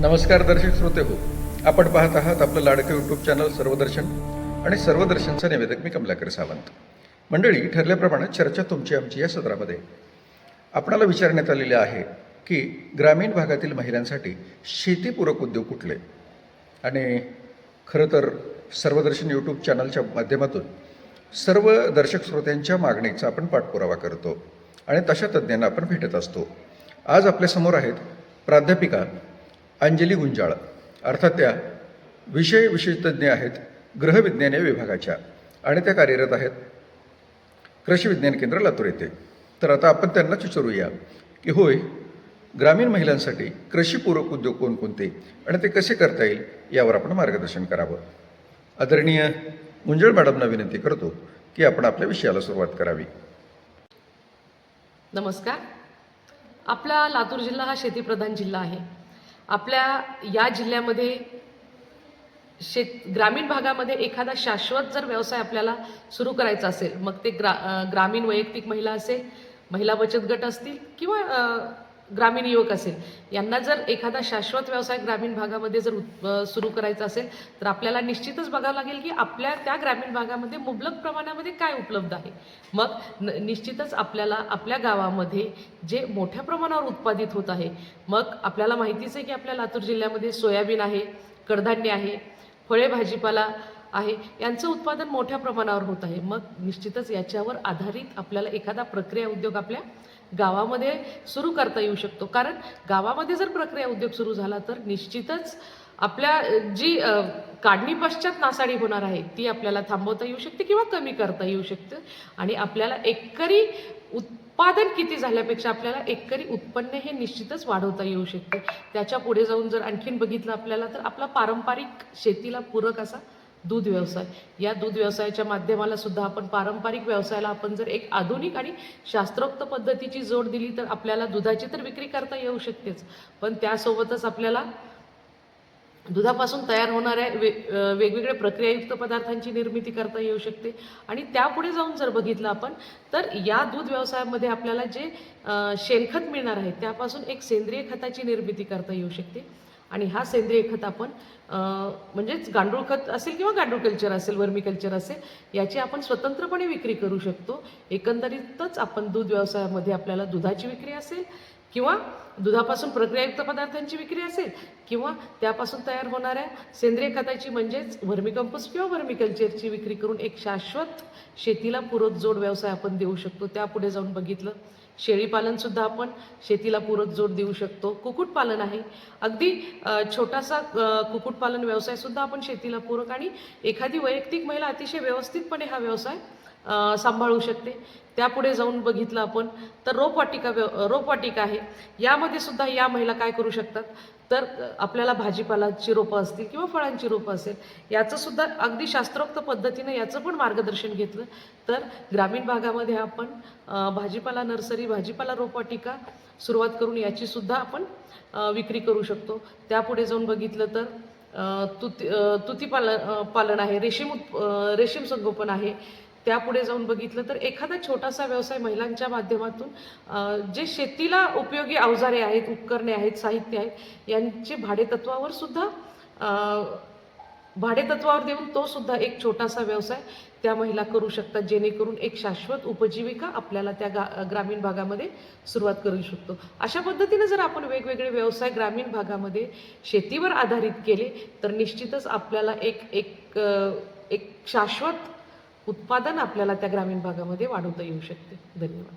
नमस्कार दर्शक श्रोते हो. आपण पाहत आहात आपलं लाडकं यूट्यूब चॅनल सर्वदर्शन आणि सर्वदर्शनचा निवेदक मी कमलाकर सावंत. मंडळी ठरल्याप्रमाणे चर्चा तुमची आमची या सत्रामध्ये. आपणाला विचारण्यात आलेले आहे की ग्रामीण भागातील महिलांसाठी शेतीपूरक उद्योग कुठले? आणि खरं तर सर्वदर्शन यूट्यूब चॅनलच्या माध्यमातून सर्व दर्शक श्रोत्यांच्या मागणीचा आपण पाठपुरावा करतो आणि तशा तज्ज्ञांना आपण भेटत असतो. आज आपल्यासमोर आहेत प्राध्यापिका अंजली गुंजाळ. अर्थात त्या विषय विशेषतज्ञ आहेत ग्रहविज्ञान या विभागाच्या आणि त्या कार्यरत आहेत. कृषी विज्ञान केंद्र लातूर येथे. तर आता आपण त्यांनाच विचारूया की होय ग्रामीण महिलांसाठी कृषीपूरक उद्योग कोणकोणते आणि ते कसे करता येईल यावर आपण मार्गदर्शन करावं. आदरणीय मुंजळ मॅडमना विनंती करतो की आपण आपल्या विषयाला सुरुवात करावी. नमस्कार. आपला लातूर जिल्हा हा शेतीप्रधान जिल्हा आहे. आपल्या या जिल्ह्यामध्ये शेत ग्रामीण भागामध्ये एखादा शाश्वत जर व्यवसाय आपल्याला सुरू करायचा असेल मग ते ग्रा ग्रामीण वैयक्तिक महिला असेल महिला बचत गट असतील किंवा ग्रामीण युवक असेल यांना जर एखादा शाश्वत व्यवसाय ग्रामीण भागामध्ये जर सुरू करायचा असेल तर आपल्याला निश्चितच बघावं लागेल की आपल्या त्या ग्रामीण भागामध्ये मुबलक प्रमाणामध्ये काय उपलब्ध आहे. मग न निश्चितच आपल्याला आपल्या गावामध्ये जे मोठ्या प्रमाणावर उत्पादित होत आहे मग आपल्याला माहितीच आहे की आपल्या लातूर जिल्ह्यामध्ये सोयाबीन आहे कडधान्य आहे फळे भाजीपाला आहे यांचं उत्पादन मोठ्या प्रमाणावर होत आहे. मग निश्चितच याच्यावर आधारित आपल्याला एखादा प्रक्रिया उद्योग आपल्या गावामध्ये सुरू करता येऊ शकतो. कारण गावामध्ये जर प्रक्रिया उद्योग सुरू झाला तर निश्चितच आपल्या जी काढणीपश्चात काढणी पश्चात नासाडी होणार आहे ती आपल्याला थांबवता येऊ शकते किंवा कमी करता येऊ शकते. आणि आपल्याला एकरी उत्पादन किती झाल्यापेक्षा आपल्याला एकरी उत्पन्न हे निश्चितच वाढवता येऊ शकते. त्याच्या पुढे जाऊन जर आणखीन बघितलं आपल्याला तर आपला पारंपरिक शेतीला पूरक असा दूध व्यवसाय. या दूध व्यवसायाच्या माध्यमाला सुद्धा आपण पारंपरिक व्यवसायाला आपण जर एक आधुनिक आणि शास्त्रोक्त पद्धतीची जोड दिली तर आपल्याला दुधाची तर विक्री करता येऊ शकतेच. पण त्यासोबतच आपल्याला दुधापासून तयार होणाऱ्या वे वेगवेगळ्या प्रक्रियायुक्त पदार्थांची निर्मिती करता येऊ शकते. आणि त्यापुढे जाऊन जर बघितलं आपण तर या दूध व्यवसायामध्ये आपल्याला जे शेणखत मिळणार आहे त्यापासून एक सेंद्रिय खताची निर्मिती करता येऊ शकते. आणि हा सेंद्रिय खत आपण म्हणजेच गांडूळ खत असेल किंवा गांडूळ कल्चर असेल वर्मी कल्चर असेल याची आपण स्वतंत्रपणे विक्री करू शकतो. एकंदरीतच आपण दूध व्यवसायामध्ये आपल्याला दुधाची विक्री असेल किंवा दुधापासून प्रक्रियायुक्त पदार्थांची विक्री असेल किंवा त्यापासून तयार होणाऱ्या सेंद्रिय खताची म्हणजेच व्हर्मी किंवा व्हर्मिकल्चरची विक्री करून एक शाश्वत शेतीला पूरक जोड व्यवसाय आपण देऊ शकतो. त्यापुढे जाऊन बघितलं. शेळीपालनसुद्धा आपण शेतीला पूरक जोड देऊ शकतो. कुक्कुटपालन आहे. अगदी छोटासा कुक्कुटपालन व्यवसायसुद्धा आपण शेतीला पूरक आणि एखादी वैयक्तिक महिला अतिशय व्यवस्थितपणे हा व्यवसाय सांभाळू शकते. त्यापुढे जाऊन बघितलं आपण तर रोपवाटिका व्य रोपवाटिका आहे. यामध्ये सुद्धा या महिला काय करू शकतात? तर आपल्याला भाजीपालाची रोपं असतील किंवा फळांची रोपं असेल याचं सुद्धा अगदी शास्त्रोक्त पद्धतीनं याचं पण मार्गदर्शन घेतलं. तर ग्रामीण भागामध्ये आपण भाजीपाला नर्सरी भाजीपाला रोपवाटिका सुरुवात करून याची सुद्धा आपण विक्री करू शकतो. त्यापुढे जाऊन बघितलं तर तुती तुतीपालन तुती पालन पालन आहे रेशीम उत् रेशीम संगोपन आहे. त्यापुढे जाऊन बघितलं तर एखादा छोटासा व्यवसाय महिलांच्या माध्यमातून जे शेतीला उपयोगी अवजारे आहेत उपकरणे आहेत साहित्य आहेत यांचे भाडेतत्वावर सुद्धा भाडेतत्वावर देऊन तो सुद्धा एक छोटासा व्यवसाय त्या महिला करू शकतात जेणेकरून एक शाश्वत उपजीविका आपल्याला त्या गा ग्रामीण भागामध्ये सुरुवात करू शकतो. अशा पद्धतीने जर आपण वेगवेगळे व्यवसाय ग्रामीण भागामध्ये शेतीवर आधारित केले तर निश्चितच आपल्याला एक एक एक शाश्वत उत्पादन आपल्याला त्या ग्रामीण भागामध्ये वाढवता येऊ शकते. धन्यवाद.